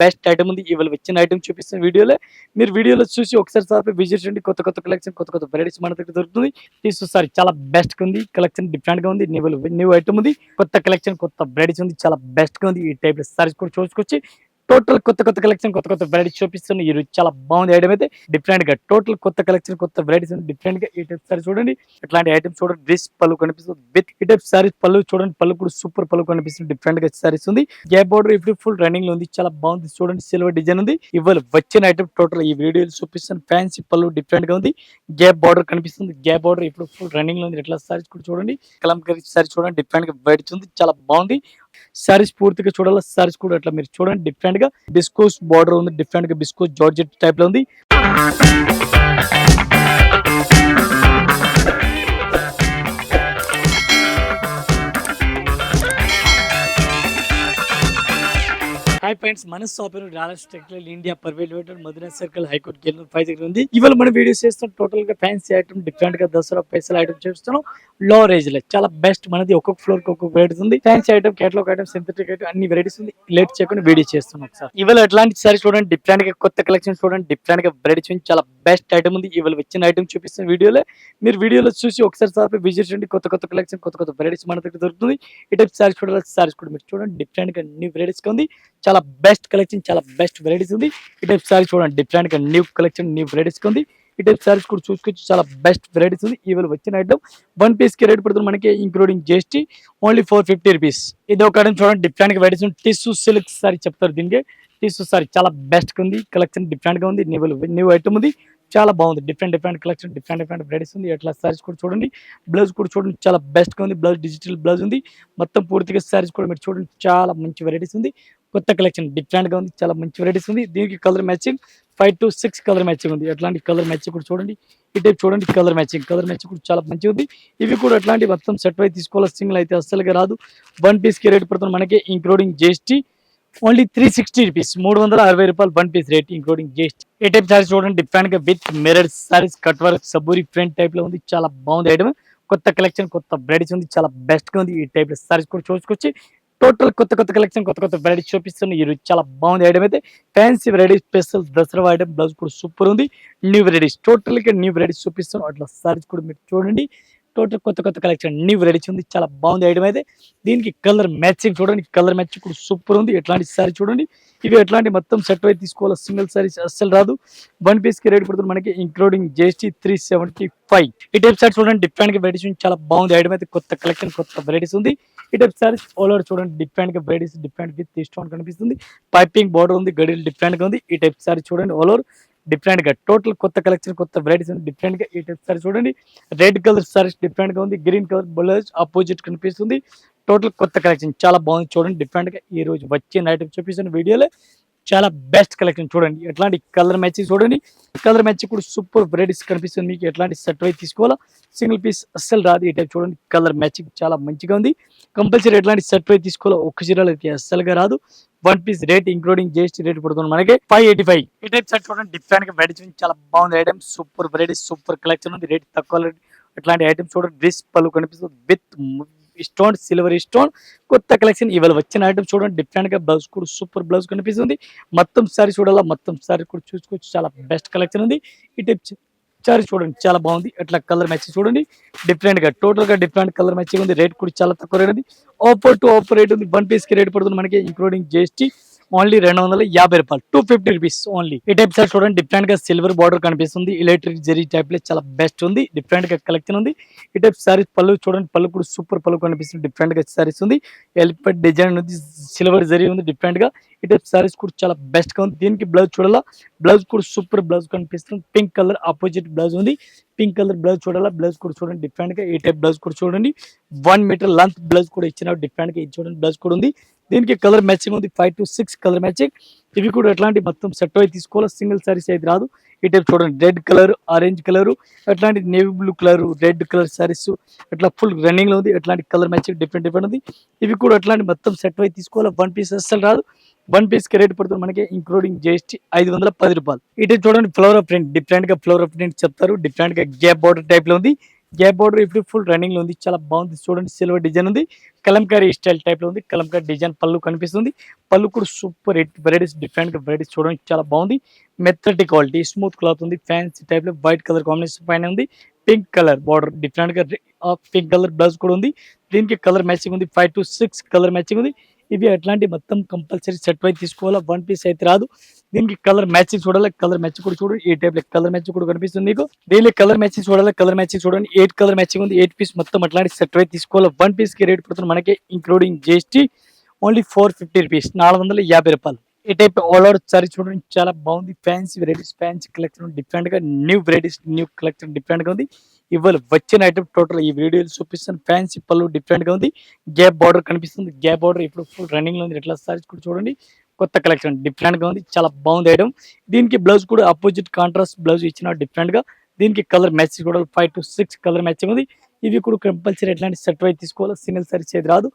Best item ఉంది. ఇవాళ వచ్చిన ఐటమ్ చూపిస్తున్న వీడియోలో మీరు వీడియోలో చూసి ఒకసారి సార్ విజిట్ చేయండి. కొత్త కొత్త కలెక్షన్ కొత్త కొత్త వెరైటీస్ మన దగ్గర దొరుకుతుంది. తీసుకొస్తారు. చాలా బెస్ట్గా ఉంది. కలెక్షన్ డిఫరెంట్గా ఉంది. న్యూ న్యూ ఐటమ్ ఉంది. కొత్త కలెక్షన్ కొత్త వెరైటీస్ ఉంది. చాలా బెస్ట్గా ఉంది. ఈ టైప్ సారీస్ కూడా చూసుకొచ్చి టోటల్ కొత్త కొత్త కలెక్షన్ కొత్త కొత్త వెరైటీస్ చూపిస్తున్న ఈ చాలా బాగుంది. ఐటమ్ అయితే డిఫరెంట్గా టోటల్ కొత్త కలెక్షన్ కొత్త వెరైటీస్ ఉంది డిఫరెంట్గా ఈ టైప్ సారీ చూడండి. ఇట్లాంటి ఐటమ్స్ చూడండి. డ్రెస్ పళ్ళు కనిపిస్తుంది. విత్ ఈ టైప్ సారీస్ పళ్ళు చూడండి. పళ్ళు కూడా సూపర్ పళ్ళు కనిపిస్తుంది. డిఫరెంట్గా సారీస్ ఉంది. గ్యాప్ బోర్డర్ ఇప్పుడు ఫుల్ రన్నింగ్లో ఉంది. చాలా బాగుంది. చూడండి. సిల్వర్ డిజైన్ ఉంది. ఇవాళ వచ్చిన ఐటమ్ టోటల్ ఈ వీడియోలు చూపిస్తున్న ఫ్యాన్సీ పళ్ళు డిఫరెంట్గా ఉంది. గ్యాప్ బార్డర్ కనిపిస్తుంది. గ్యాప్ బార్డర్ ఇప్పుడు ఫుల్ రన్నింగ్లో ఉంది. ఇట్లా సారీస్ కూడా చూడండి. కలంకరీ సారీ చూడండి. డిఫరెంట్గా బయట ఉంది. చాలా బాగుంది. సారీస్ పూర్తిగా చూడాలి? సారీస్ కూడా అట్లా మీరు చూడండి డిఫరెంట్గా. బిస్కోస్ బార్డర్ ఉంది డిఫరెంట్గా బిస్కోస్ జార్జెట్ టైప్లో ఉంది. హాయ్ ఫ్రెండ్స్ మన షాపింగ్ డాలర్ టెక్నల్ ఇండియా పర్వేటర్ మధురా సర్కిల్ హైకోర్టు గెల్ ఫైవ్ దగ్గర ఉంది ఇవాళ మనం వీడియోస్ చేస్తాం టోటల్గా ఫ్యాన్సీ ఐటమ్ డిఫరెంట్గా దసరా స్పెషల్ ఐటమ్ చేస్తున్నాం. లో రేజ్లో చాలా బెస్ట్ మనది. ఒక్కొక్క ఫ్లోర్కి ఒక్కొక్క వెరైటీస్ ఉంది. Fancy item catalogue item synthetic item అన్ని వెరైటీస్ ఉంది. లేట్ చేయకుండా వీడియో చేస్తున్నాం ఒకసారి ఇవాళ ఎట్లాంటి సారీ చూడండి డిఫరెంట్గా కొత్త కలెక్షన్ చూడండి డిఫరెంట్గా వెరైటీస్ ఉంది చాలా బెస్ట్ ఐటమ్ ఉంది. ఇవాళ వచ్చిన ఐటమ్ చూపిస్తున్న వీడియోలో మీరు వీడియోలో చూసి ఒకసారి సార్ విజిట్ చేయండి. కొత్త కొత్త కలెక్షన్ కొత్త కొత్త వెరైటీస్ మన దగ్గర దొరుకుతుంది. ఈ టైప్ సారీస్ చూడాలి సారీస్ కూడా మీరు చూడండి. డిఫరెంట్గా అన్ని వెరైటీస్ ఉంది. చాలా బెస్ట్ కలెక్షన్ చాలా బెస్ట్ వెరైటీస్ ఉంది. ఈ టైప్ సారీస్ చూడండి డిఫరెంట్గా న్యూ కలెక్షన్ న్యూ వెరైటీస్ ఉంది. ఈ టైప్ సారీస్ కూడా చూసుకోవచ్చు చాలా బెస్ట్ వెరైటీస్ ఉంది. ఇవాళ వచ్చిన ఐటమ్ వన్ పీస్కి రేట్ పడుతుంది మనకి including GST only four fifty rupees ఇది ఒక చూడండి డిఫరెంట్గా వెరైటీస్ ఉంది. టిస్సు సిల్క్ సారీ చెప్తారు దీనికి. టిస్సు సారీ చాలా బెస్ట్ ఉంది. కలెక్షన్ డిఫరెంట్గా ఉంది. న్యూ న్యూ ఐటమ్ ఉంది. చాలా బాగుంది. Different different collection different different varieties ఉంది. ఎట్లా సారీస్ కూడా చూడండి. బ్లౌజ్ కూడా చూడండి చాలా బెస్ట్గా ఉంది. బ్లౌజ్ డిజిటల్ బ్లౌజ్ ఉంది. మొత్తం పూర్తిగా సారీస్ కూడా మీరు చూడండి చాలా మంచి వెరైటీస్ ఉంది. కొత్త కలెక్షన్ డిఫరెంట్గా ఉంది. చాలా మంచి వెరైటీస్ ఉంది. దీనికి colour matching five to six colour matching ఉంది. ఎట్లాంటి కలర్ మ్యాచింగ్ కూడా చూడండి. ఈ టైప్ చూడండి కలర్ మ్యాచింగ్ కలర్ మ్యాచింగ్ కూడా చాలా మంచిగా ఉంది. ఇవి కూడా అట్లాంటి మొత్తం సెట్ అయి తీసుకోవాలి సింగిల్ అయితే అస్సలుగా రాదు. వన్ పీస్కి రేట్ పడుతుంది మనకి including GST only three sixty rupees మూడు వందల అరవై రూపాయలు one piece rate including GST ఏ టైప్ సారీస్ చూడండి డిఫరెంట్గా with mirror saris cut work సబూరి front టైప్లో ఉంది. చాలా బాగుంది ఐటమ్ కొత్త కలెక్షన్ కొత్త వెరైటీస్ ఉంది. చాలా బెస్ట్గా ఉంది ఈ టైప్ సారీస్ కూడా చూసుకొచ్చి టోటల్ కొత్త కొత్త కలెక్షన్ కొత్త కొత్త వెరైటీస్ చూపిస్తున్న ఈ రోజు చాలా బాగుంది ఐటమ్ అయితే. Fancy variety special Dasara item blouse కూడా సూపర్ ఉంది. న్యూ వెరైటీస్ టోటల్గా న్యూ వెరైటీస్ చూపిస్తున్నాం అట్లా సారీస్ కూడా మీరు చూడండి. టోటల్ కొత్త కొత్త కలెక్షన్ అన్ని వెరైటీస్ ఉంది. చాలా బాగుంది ఐటమ్ అయితే. దీనికి కలర్ మ్యాచింగ్ చూడండి. కలర్ మ్యాచింగ్ ఇప్పుడు సూపర్ ఉంది. ఎట్లాంటి సారీ చూడండి. ఇవి ఎట్లాంటి మొత్తం సెట్ అయితే తీసుకోవాలి సింగిల్ సారీస్ అస్సలు రాదు. వన్ పీస్కి రేట్ పడుతుంది మనకి including GST three seventy five ఈ టైప్ సారీ చూడండి డిఫరెంట్గా వెరైటీస్ ఉంది. చాలా బాగుంది ఐటమ్ అయితే. కొత్త కలెక్షన్ కొత్త వెరైటీస్ ఉంది. ఈ టైప్ సారీస్ ఆల్ ఓవర్ చూడండి. డిఫరెంట్గా వెరైటీస్ డిఫరెంట్ విత్ స్టోన్ కనిపిస్తుంది. పైపింగ్ బార్డర్ ఉంది. గడియలు డిఫరెంట్గా ఉంది. ఈ టైప్ సారీ చూడండి ఆల్ ఓవర్ డిఫరెంట్గా. టోటల్ కొత్త కలెక్షన్ కొత్త వెరైటీస్ ఉంది డిఫరెంట్గా. ఈ టైప్ సారీ చూడండి. రెడ్ కలర్ సారీస్ డిఫరెంట్గా ఉంది. గ్రీన్ కలర్ బ్లౌజ్ ఆపోజిట్ కనిపిస్తుంది. టోటల్ కొత్త కలెక్షన్ చాలా బాగుంది. చూడండి డిఫరెంట్గా. ఈ రోజు వచ్చే నైట్ చూపిస్తున్న వీడియోలో. చాలా బెస్ట్ కలెక్షన్ చూడండి. ఎట్లాంటి కలర్ మ్యాచింగ్ చూడండి. కలర్ మ్యాచింగ్ కూడా సూపర్ వెరైటీస్ కనిపిస్తుంది. మీకు ఎట్లాంటి సెట్ అయితే తీసుకోవాలా సింగిల్ పీస్ అస్సలు రాదు. ఈ టైప్ చూడండి. కలర్ మ్యాచింగ్ చాలా మంచిగా ఉంది. కంపల్సరీ ఎట్లాంటి సెట్ అయితే తీసుకోవాలా ఒక్క చీరలు అయితే అస్సలుగా రాదు. One piece rate including GST rate పడుతుంది మనకి. ఫైవ్ ఎయిటీ ఫైవ్ ఈ టైప్ సెట్ చూడండి. డిఫరెంట్గా చాలా బాగుంది item super variety super collection ఉంది. రేట్ తక్కువ ఇట్లాంటి ఐటమ్స్ చూడండి. డ్రెస్ పలు కనిపిస్తుంది. విత్ స్టోన్ సిల్వర్ స్టోన్ కొత్త కలెక్షన్ ఇవాళ వచ్చిన ఐటమ్ చూడండి డిఫరెంట్గా బ్లౌజ్ కూడా సూపర్ బ్లౌజ్ కనిపిస్తుంది. మొత్తం సారీ చూడాలా? మొత్తం సారీ కూడా చూసుకోవచ్చు. చాలా బెస్ట్ కలెక్షన్ ఉంది. ఈ టైప్ సారీ చూడండి చాలా బాగుంది. అట్లా కలర్ మ్యాచింగ్ చూడండి. డిఫరెంట్గా టోటల్గా డిఫరెంట్ కలర్ మ్యాచింగ్ ఉంది. రేట్ కూడా చాలా తక్కువ రేట్ ఉంది. ఆఫర్ టు ఆఫర్ రేట్ ఉంది. వన్ పీస్కి రేట్ పడుతుంది మనకి ఇంక్లూడింగ్ జిఎస్టీ ఓన్లీ రెండు వందల యాభై రూపాయలు. టూ ఫిఫ్టీ రూపీస్ ఓన్లీ ఈ టైప్ సార్ చూడండి డిఫరెంట్గా సిల్వర్ బార్డర్ కనిపిస్తుంది. ఎలక్ట్రిక్ జెరీ టైప్లో చాలా బెస్ట్ ఉంది. డిఫరెంట్గా కలెక్షన్ ఉంది. ఈ టైప్ సారీస్ పళ్ళు చూడండి పళ్ళు కూడా సూపర్ పళ్ళు కనిపిస్తుంది. డిఫరెంట్గా సారీస్ ఉంది. ఎలిపెట్ డిజైన్ ఉంది సిల్వర్ జరీ ఉంది డిఫరెంట్గా. ఈ టైప్ సారీస్ కూడా చాలా బెస్ట్గా ఉంది. దీనికి బ్లౌజ్ చూడాలా? బ్లౌజ్ కూడా సూపర్ బ్లౌజ్ కనిపిస్తుంది. పింక్ కలర్ ఆపోజిట్ బ్లౌజ్ ఉంది. పింక్ కలర్ బ్లౌజ్ చూడాలా? బ్లౌజ్ కూడా చూడండి డిఫరెంట్గా. ఈ టైప్ బ్లౌజ్ కూడా చూడండి. వన్ మీటర్ లెంత్ బ్లౌజ్ కూడా ఇచ్చిన డిఫరెంట్గా ఇది చూడండి బ్లౌజ్ కూడా ఉంది. దీనికి కలర్ మ్యాచింగ్ ఉంది five to six colour matching. ఇవి కూడా ఎట్లాంటి మొత్తం సెట్ అయి తీసుకోవాలి? సింగిల్ సారీస్ అయితే రాదు. ఈ టైప్ చూడండి రెడ్ కలర్ ఆరెంజ్ కలర్ అట్లాంటి navy blue colour red colour saris అట్లా ఫుల్ రన్నింగ్లో ఉంది ఎట్లాంటి కలర్ మ్యాచింగ్ డిఫరెంట్ డిఫరెంట్ ఉంది. ఇవి కూడా అట్లాంటి మొత్తం సెట్ అయి తీసుకోవాలి? వన్ పీస్ అస్సలు రాదు. వన్ పీస్కి రేట్ పడుతుంది మనకి ఇంక్లూడింగ్ జిఎస్టీ ఐదు వందల పది రూపాయలు. ఇటు చూడండి ఫ్లవర్ ప్రింట్ డిఫరెంట్గా ఫ్లవర్ ప్రింట్ చెప్తారు డిఫరెంట్గా గ్యాప్ బార్డర్ టైప్లో ఉంది. గ్యాప్ బార్డర్ ఇప్పుడు ఫుల్ రన్నింగ్లో ఉంది. చాలా బాగుంది. చూడండి సిల్వర్ డిజైన్ ఉంది. కలంకారీ స్టైల్ టైప్లో ఉంది. కలంకారీ డిజైన్ పళ్ళు కనిపిస్తుంది. పళ్ళు కూడా సూపర్ వెరైటీస్ డిఫరెంట్ వెరైటీస్ చూడండి చాలా బాగుంది. మెత్తటి క్వాలిటీ స్మూత్ క్లాత్ ఉంది. ఫ్యాన్సీ టైప్లో వైట్ కలర్ కాంబినేషన్ పైన ఉంది. పింక్ కలర్ బార్డర్ డిఫరెంట్గా పింక్ కలర్ బ్లౌజ్ కూడా ఉంది. దీనికి కలర్ మ్యాచింగ్ ఉంది. Five to six colour matching ఉంది. ఇవి ఎట్లాంటి మొత్తం కంపల్సరీ సెట్ వైజ్ తీసుకోవాలా? వన్ పీస్ అయితే రాదు. దీనికి కలర్ మ్యాచింగ్ చూడాలి? కలర్ మ్యాచ్ కూడా చూడండి ఈ టైప్ కలర్ మ్యాచ్ కూడా కనిపిస్తుంది మీకు. దీనికి కలర్ మ్యాచింగ్ చూడాలి? కలర్ మ్యాచింగ్ చూడండి. ఎయిట్ కలర్ మ్యాచింగ్ ఉంది. ఎయిట్ పీస్ మొత్తం అట్లాంటి సెట్ వైజ్ తీసుకోవాలి? వన్ పీస్కి రేట్ పడుతుంది మనకి including GST only four fifty rupees నాలుగు వందల యాభై రూపాయలు. ఈ టైప్ ఆల్ ఓవర్ సారీ చూడండి. చాలా బాగుంది. ఫ్యాన్సీ వెరైటీస్ ఫ్యాన్సీ కలెక్షన్ డిఫరెంట్గా న్యూ వెరైటీస్ న్యూ కలెక్షన్ డిఫరెంట్గా ఉంది. ఇవాళ వచ్చిన ఐటమ్ టోటల్ ఈ వీడియోలు చూపిస్తాను ఫ్యాన్సీ పళ్ళు డిఫరెంట్గా ఉంది. గ్యాప్ బార్డర్ కనిపిస్తుంది. గ్యాప్ బార్డర్ ఇప్పుడు ఫుల్ రన్నింగ్లో ఉంది. ఎట్లా సారీస్ కూడా చూడండి. కొత్త కలెక్షన్ డిఫరెంట్గా ఉంది. చాలా బాగుంది ఐటమ్ దీనికి బ్లౌజ్ కూడా అపోజిట్ కాంట్రాస్ట్ బ్లౌజ్ ఇచ్చిన డిఫరెంట్గా. దీనికి కలర్ మ్యాచింగ్ కూడా five to six colour matching ఉంది. ఇవి కూడా కంపల్సరీ ఎట్లాంటి సెట్ వైజ్ తీసుకోవాలి సింగిల్ సారీస్ ఏది రాదు.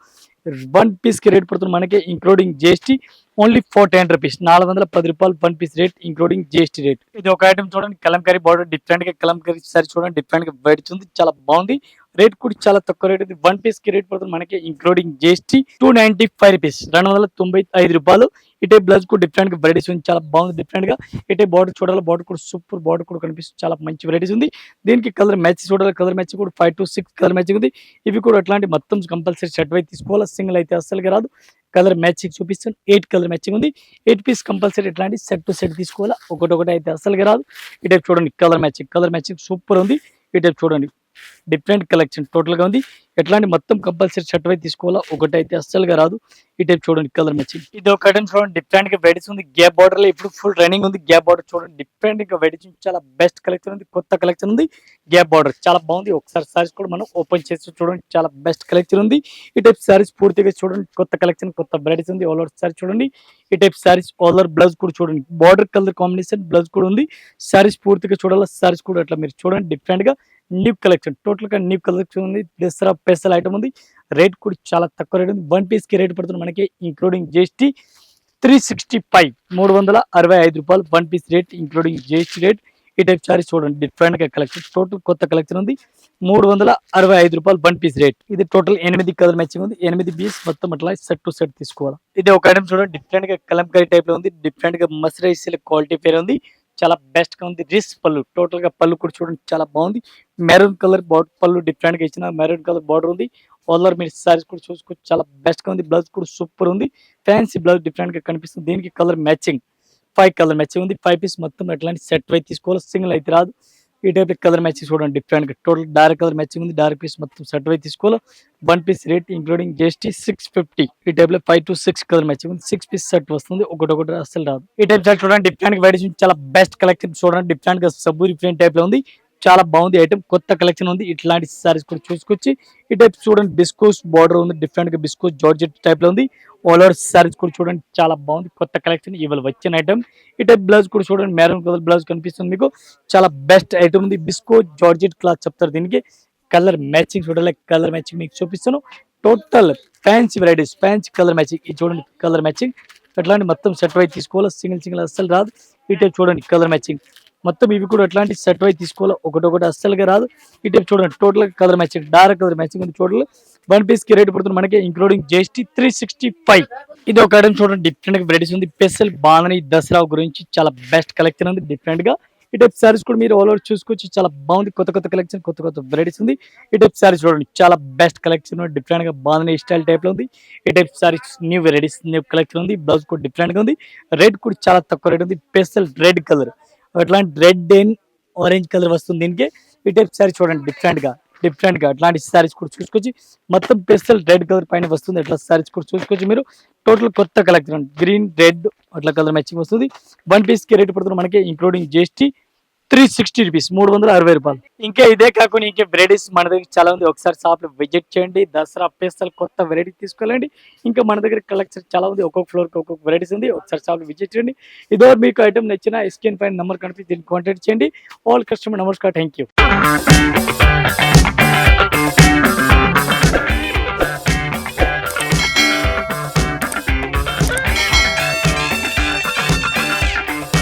వన్ పీస్కి రేట్ పడుతుంది మనకి including GST only four ten rupees నాలుగు వందల పది రూపాయలు one piece rate including GST rate ఇది ఒక ఐటమ్ చూడండి కలంకారీ బార్డర్ డిఫరెంట్గా కలంకారీ సారీ చూడండి డిఫరెంట్గా బయట ఉంది చాలా బాగుంది. రేట్ కూడా చాలా తక్కువ రేట్ ఉంది. వన్ పీస్కి రేట్ పడుతుంది మనకి including GST two ninety five rupees రెండు వందల తొంభై ఐదు రూపాయలు. ఇటే బ్లౌజ్ కూడా డిఫరెంట్గా వెరైటీస్ ఉంది చాలా బాగుంది డిఫరెంట్గా. ఇటే బార్డర్ చూడాలి బార్డర్ కూడా సూపర్ బార్డర్ కూడా కనిపిస్తుంది చాలా మంచి వెరైటీస్ ఉంది. దీనికి కలర్ మ్యాచ్ చూడాలి కలర్ మ్యాచ్ కూడా five to six colour match ఉంది. ఇవి కూడా అట్లాంటి మొత్తం కంపల్సరీ షర్ట్ వైపు తీసుకోవాలి సింగిల్ అయితే అస్సలుగా రాదు. కలర్ మ్యాచింగ్ చూపిస్తుంది ఎయిట్ కలర్ మ్యాచింగ్ ఉంది. ఎయిట్ పీస్ కంపల్సరీ ఇట్లాంటి సెట్ టు సెట్ తీసుకోవాలా? ఒకటి ఒకటి అయితే అస్సలుగా రాదు. ఈ టైప్ చూడండి colour matching colour matching super ఉంది. ఈ టైప్ చూడండి. డిఫరెంట్ కలెక్షన్ టోటల్గా ఉంది. ఎట్లాంటి మొత్తం కంపల్సరీ షర్ట్ అయితే తీసుకోవాలా ఒకటి అయితే అస్సలుగా రాదు. ఈ టైప్ చూడండి కలర్ మ్యాచింగ్ ఇది ఒక చూడండి డిఫరెంట్గా వెరైటీస్ ఉంది. గ్యాప్ బార్డర్లో ఇప్పుడు ఫుల్ రన్నింగ్ ఉంది. గ్యాప్ బార్డర్ చూడండి డిఫరెంట్గా వెరైటీస్ చాలా బెస్ట్ కలెక్షన్ ఉంది. కొత్త కలెక్షన్ ఉంది. గ్యాప్ బార్డర్ చాలా బాగుంది. ఒకసారి సారీస్ కూడా మనం ఓపెన్ చేసి చూడండి. చాలా బెస్ట్ కలెక్షన్ ఉంది. ఈ టైప్ సారీస్ పూర్తిగా చూడండి. కొత్త కలెక్షన్ కొత్త వెరైటీస్ ఉంది. ఓలర్ సారీ చూడండి. ఈ టైప్ సారీస్ ఆల్ బ్లౌజ్ కూడా చూడండి. బార్డర్ కలర్ కాంబినేషన్ బ్లౌజ్ కూడా ఉంది. సారీస్ పూర్తిగా చూడాలి? సారీస్ కూడా అట్లా మీరు చూడండి. డిఫరెంట్గా న్యూ కలెక్షన్ టోటల్గా నీప్ న్యూ కలెక్షన్ ఉంది. దసరా స్పెషల్ ఐటమ్ ఉంది. రేట్ కూడా చాలా తక్కువ రేట్ ఉంది. వన్ పీస్కి రేట్ పడుతుంది మనకి including GST three sixty five మూడు వందల అరవై ఐదు రూపాయలు one piece rate including GST rate ఈ టైప్ సారీస్ చూడండి. డిఫరెంట్గా కలెక్షన్ టోటల్ కొత్త కలెక్షన్ ఉంది. మూడు వందల అరవై ఐదు రూపాయలు వన్ పీస్ రేట్ ఇది టోటల్ ఎనిమిది కలర్ మ్యాచింగ్ ఉంది. ఎనిమిది పీస్ మొత్తం అట్లా సెట్ టు సెట్ తీసుకోవాలి. ఇది ఒక ఐటమ్ చూడండి. డిఫరెంట్గా కలంకారీ టైప్లో ఉంది. డిఫరెంట్గా మసరైజ్ క్వాలిటీ పేరు ఉంది. చాలా బెస్ట్గా ఉంది. రిస్ పళ్ళు టోటల్గా పళ్ళు కూడా చూడండి చాలా బాగుంది. మెరూన్ కలర్ పళ్ళు డిఫరెంట్గా ఇచ్చిన మెరూన్ కలర్ బార్డర్ ఉంది. ఓలర్ మీరు సారీస్ కూడా చూసుకోవచ్చు చాలా బెస్ట్గా ఉంది. బ్లౌజ్ కూడా సూపర్ ఉంది. ఫ్యాన్సీ బ్లౌజ్ డిఫరెంట్గా కనిపిస్తుంది. దీనికి colour matching five colour matching ఉంది. ఫైవ్ పీస్ మొత్తం ఎట్లాంటి సెట్ వైపు తీసుకోవాలి సింగిల్ అయితే రాదు. ఈ టైప్ కలర్ మ్యాచింగ్ చూడండి different total dark colour matching ఉంది. డార్క్ పీస్ మొత్తం సెట్ వైపు తీసుకోవాలి. One piece rate including GST six fifty ఈ టైప్లో five to six colour matching ఉంది. సిక్స్ పీస్ సెట్ వస్తుంది. ఒకటి ఒకటి అసలు రాదు. ఈ టైప్ సెట్ చూడండి డిఫరెంట్గా చాలా బెస్ట్ కలెక్షన్ చూడండి. డిఫరెంట్గా సబ్బు డిఫరెంట్ టైప్లో ఉంది. చాలా బాగుంది ఐటమ్ కొత్త కలెక్షన్ ఉంది. ఇట్లాంటి సారీస్ కూడా చూసుకొచ్చి ఈ టైప్ చూడండి బిస్కోస్ బార్డర్ ఉంది డిఫరెంట్గా బిస్కోస్ జార్జెట్ టైప్లో ఉంది. ఆల్ ఓవర్ సారీస్ కూడా చూడండి చాలా బాగుంది. కొత్త కలెక్షన్ ఇవాళ వచ్చిన ఐటమ్ ఈ టైప్ బ్లౌజ్ కూడా చూడండి మెరూన్ కలర్ బ్లౌజ్ కనిపిస్తుంది మీకు. చాలా బెస్ట్ ఐటమ్ ఉంది. బిస్కో జార్జెట్ క్లాత్ చెప్తారు దీనికి. కలర్ మ్యాచింగ్ చూడాలి కలర్ మ్యాచింగ్ మీకు చూపిస్తాను. Total fancy varieties fancy colour matching ఇది చూడండి కలర్ మ్యాచింగ్ అట్లాంటి మొత్తం సెట్ వైజ్ తీసుకోవాలి సింగిల్ సింగిల్ అస్సలు రాదు. ఈ టైప్ చూడండి కలర్ మ్యాచింగ్ మొత్తం ఇవి కూడా ఎట్లాంటి సెట్ అయి తీసుకోవాలి ఒకటి ఒకటి అస్సలుగా రాదు. ఈ టైప్ చూడండి total colour matching dark colour matching ఉంది టోటల్ వన్ పీస్కి రేట్ పడుతుంది మనకి including GST three sixty five ఇది ఒక ఐటమ్ చూడండి డిఫరెంట్గా వెరైటీస్ ఉంది. స్పెషల్ బాణని దసరా గురించి చాలా బెస్ట్ కలెక్షన్ ఉంది డిఫరెంట్గా. ఈ టైప్ సారీస్ కూడా మీరు ఆల్ ఓవర్ చూసుకోవచ్చు. చాలా బాగుంది కొత్త కొత్త కలెక్షన్ కొత్త కొత్త వెరైటీస్ ఉంది. ఈ టైప్ సారీస్ చూడండి చాలా బెస్ట్ కలెక్షన్ డిఫరెంట్గా బాగుంది స్టైల్ టైప్లో ఉంది. ఈ type saris new varieties new collection ఉంది బ్లౌజ్ కూడా డిఫరెంట్గా ఉంది. రేట్ కూడా చాలా తక్కువ రేట్ ఉంది. స్పెషల్ రెడ్ కలర్ అట్లాంటి రెడ్ అండ్ ఆరెంజ్ కలర్ వస్తుంది దీనికి. ఈ టైప్ సారీ చూడండి డిఫరెంట్గా డిఫరెంట్గా. అట్లాంటి సారీస్ కూడా చూసుకొచ్చి మొత్తం పెస్టల్ రెడ్ కలర్ పైన వస్తుంది. అట్లా సారీస్ కూడా చూసుకొచ్చి మీరు. టోటల్ కొత్త కలెక్షన్ గ్రీన్ రెడ్ అట్లా కలర్ మ్యాచింగ్ వస్తుంది. వన్ పీస్కి రేట్ పడుతుంది మనకి including GST three sixty rupees మూడు వందల అరవై రూపాయలు. ఇంకా ఇదే కాకుండా ఇంకా వెరైటీస్ మన దగ్గర చాలా ఉంది ఒకసారి షాప్లో విజిట్ చేయండి దసరా పేస్తలు కొత్త వెరైటీ తీసుకోవాలండి ఇంకా మన దగ్గర కలెక్షన్ చాలా ఉంది ఒక్కొక్క ఫ్లోర్కి ఒక్కొక్క వెరైటీస్ ఉంది. ఒకసారి షాప్లో విజిట్ చేయండి. ఇదో మీకు ఐటమ్ నచ్చిన స్క్రీన్ పైన నెంబర్ కనిపి దీన్ని కాంటాక్ట్ చేయండి. All customer namaskar. Thank you